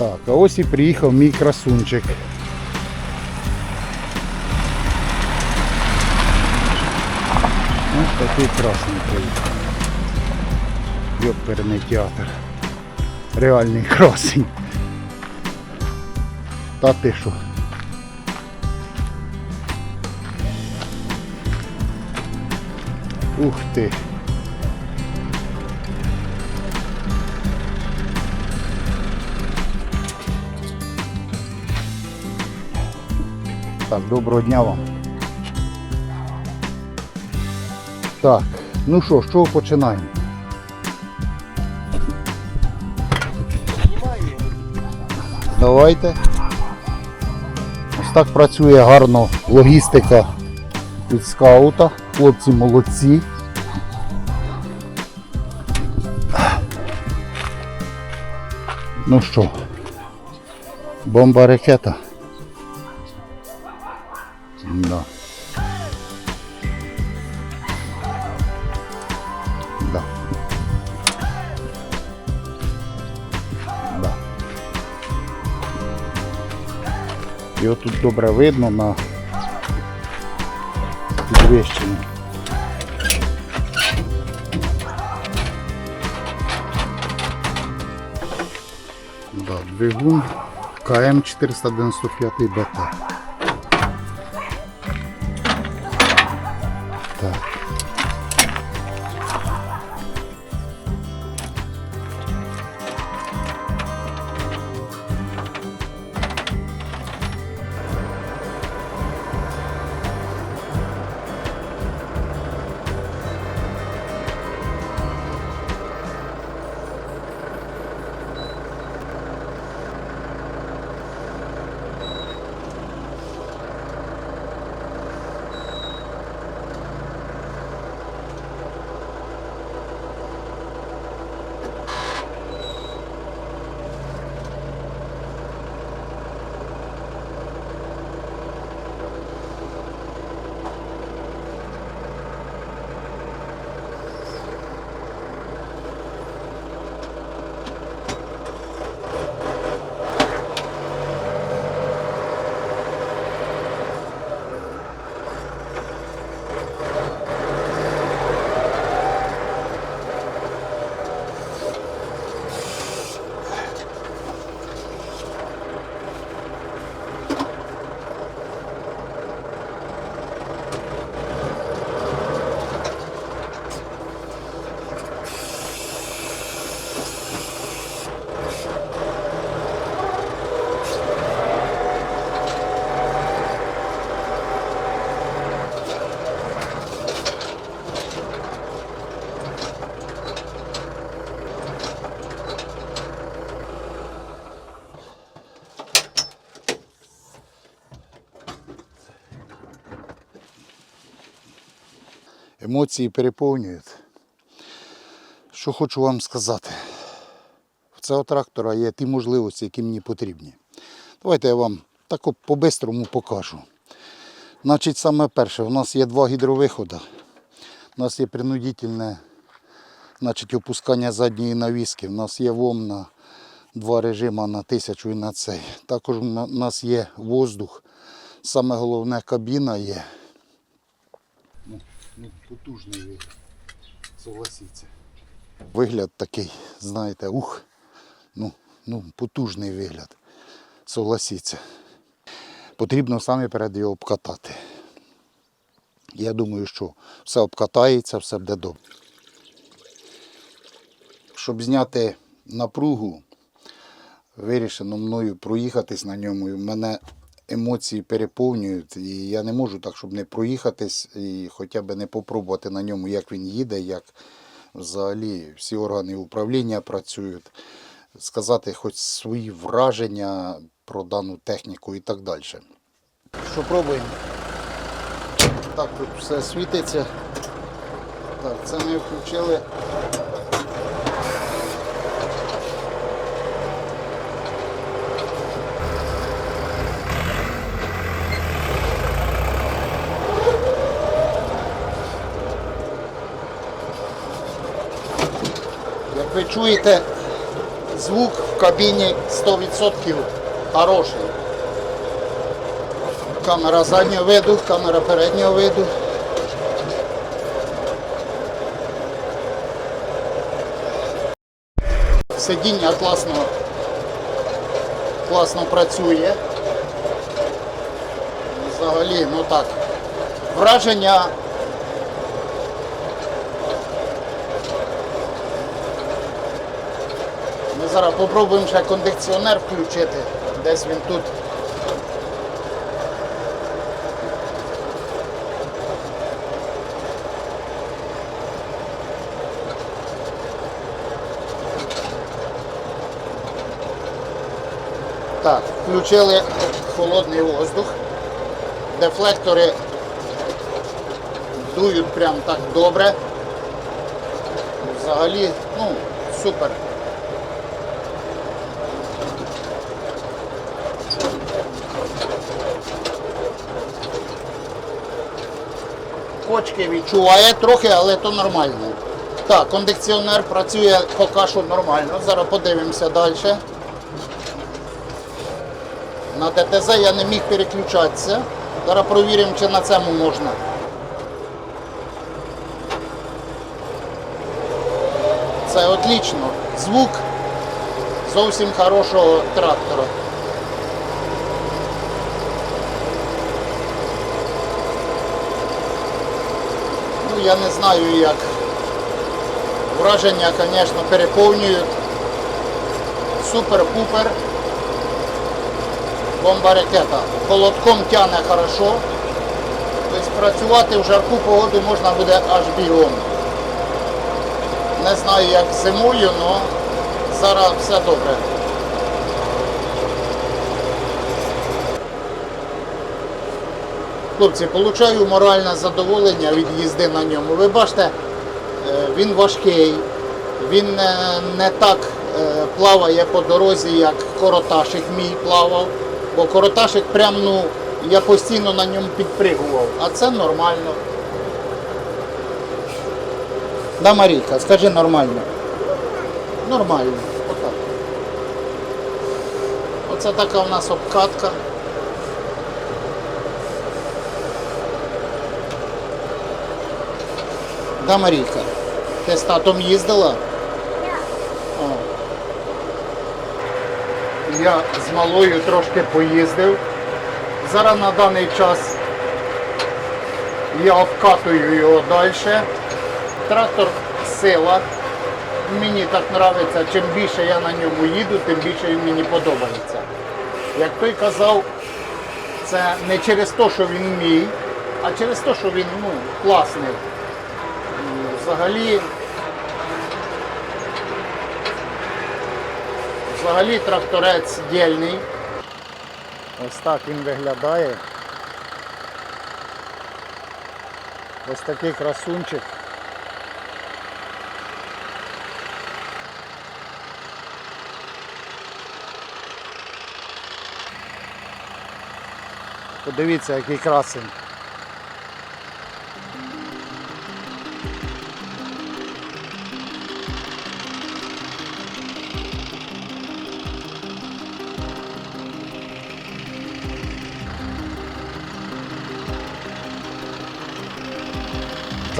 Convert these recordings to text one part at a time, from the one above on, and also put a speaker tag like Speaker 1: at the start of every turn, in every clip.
Speaker 1: Так, а ось і приїхав мій красунчик. Ось такий красний приїхав. Йоперний театр. Реальний красень. Та ти що? Ух ти. Так, доброго дня вам. Так, ну що, з чого починаємо? Давайте. Ось так працює гарно логістика від скаута. Хлопці молодці. Ну що, бомба ракета. Да. Да. Да. Його тут добре видно на підвищенні. Да, двигун КМ 495 БТ. Так. Емоції переповнюють. Що хочу вам сказати. В цього трактора є ті можливості, які мені потрібні. Давайте я вам так по-бистрому покажу. Значить, саме перше, у нас є два гідровиходи. У нас є принудительне значить, опускання задньої навіски. У нас є ВОМ на два режими на тисячу і на цей. Також у нас є воздух. Саме головне кабіна є. Ну, потужний вигляд. Согласіться. Вигляд такий, знаєте, ух, ну, ну, потужний вигляд. Согласіться. Потрібно саме перед його обкатати. Я думаю, що все обкатається, все буде добре. Щоб зняти напругу, вирішено мною проїхатись на ньому. І в мене емоції переповнюють. І я не можу так, щоб не проїхатись і хоча б не попробувати на ньому, як він їде, як взагалі всі органи управління працюють. Сказати хоч свої враження про дану техніку і так далі. Що пробуємо? Так, тут все світиться. Так, це ми включили. Чуєте, звук в кабіні 100% хороший. Камера заднього виду, камера переднього виду. Сидіння класно, класно працює. Взагалі, ну так, враження Ми зараз спробуємо ще кондиціонер включити. Десь він тут. Так, включили холодний воздух. Дефлектори дують прям так добре. Взагалі, ну, супер. Кочки відчуває трохи, але то нормально. Так, кондиціонер працює поки що нормально. Зараз подивимося далі. На ДТЗ я не міг переключатися. Зараз провіримо, чи на цьому можна. Це отлично. Звук зовсім хорошого трактора. Я не знаю як. Враження, звісно, переповнюють. Супер-пупер. Бомба ракета. Холодком тяне хорошо. Тобто працювати в жарку погоду можна буде аж бігом. Не знаю як зимою, але зараз все добре. Хлопці, получаю моральне задоволення від їзди на ньому. Ви бачите, е, він важкий, він не так е, плаває по дорозі, як короташик мій плавав. Бо короташик прям, ну, я постійно на ньому підпригував, а це нормально. Да, Марійка, скажи нормально. Нормально. Отак. Оце така в нас обкатка. Да, Марійка? Ти з татом їздила? О. Я з малою трошки поїздив. Зараз на даний час я обкатую його далі. Трактор сила. Мені так подобається, чим більше я на ньому їду, тим більше він мені подобається. Як той казав, це не через те, що він мій, а через те, що він ну, класний. Взагалі, взагалі тракторець дільний. Ось так він виглядає. Ось такий красунчик. Подивіться, який красень.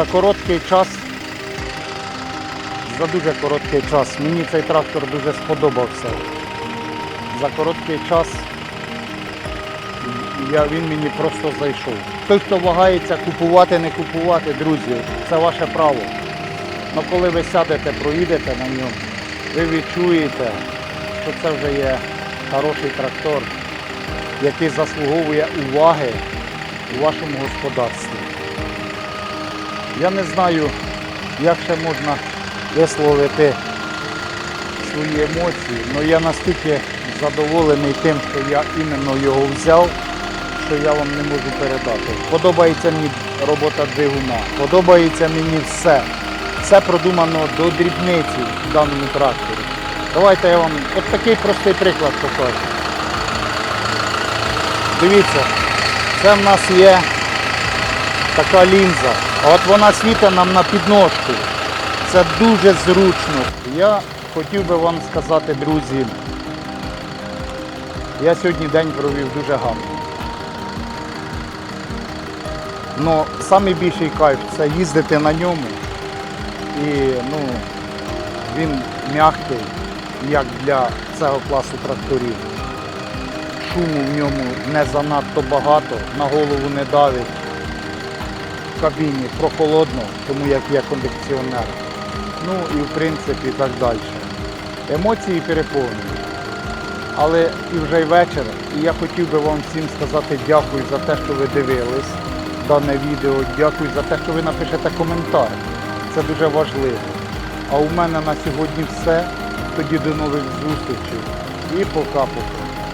Speaker 1: За короткий час, за дуже короткий час, мені цей трактор дуже сподобався. За короткий час я, він мені просто зайшов. Той, хто вагається купувати, не купувати, друзі, це ваше право. Але коли ви сядете, проїдете на ньому, ви відчуєте, що це вже є хороший трактор, який заслуговує уваги у вашому господарстві. Я не знаю, як ще можна висловити свої емоції, але я настільки задоволений тим, що я іменно його взяв, що я вам не можу передати. Подобається мені робота двигуна, подобається мені все. Все продумано до дрібниці в даному тракторі. Давайте я вам от такий простий приклад покажу. Дивіться, це в нас є така лінза. От вона світить нам на підножку. Це дуже зручно. Я хотів би вам сказати, друзі, я сьогодні день провів дуже гарно. Ну, найбільший кайф це їздити на ньому. І ну, він м'який, як для цього класу тракторів. Шуму в ньому не занадто багато, на голову не давить. Кабіні прохолодно, тому як є кондиціонер. Ну і в принципі так далі. Емоції переповнені. Але і вже й вечір, і я хотів би вам всім сказати дякую за те, що ви дивились дане відео. Дякую за те, що ви напишете коментар. Це дуже важливо. А у мене на сьогодні все. Тоді до нових зустрічей. І пока-пока.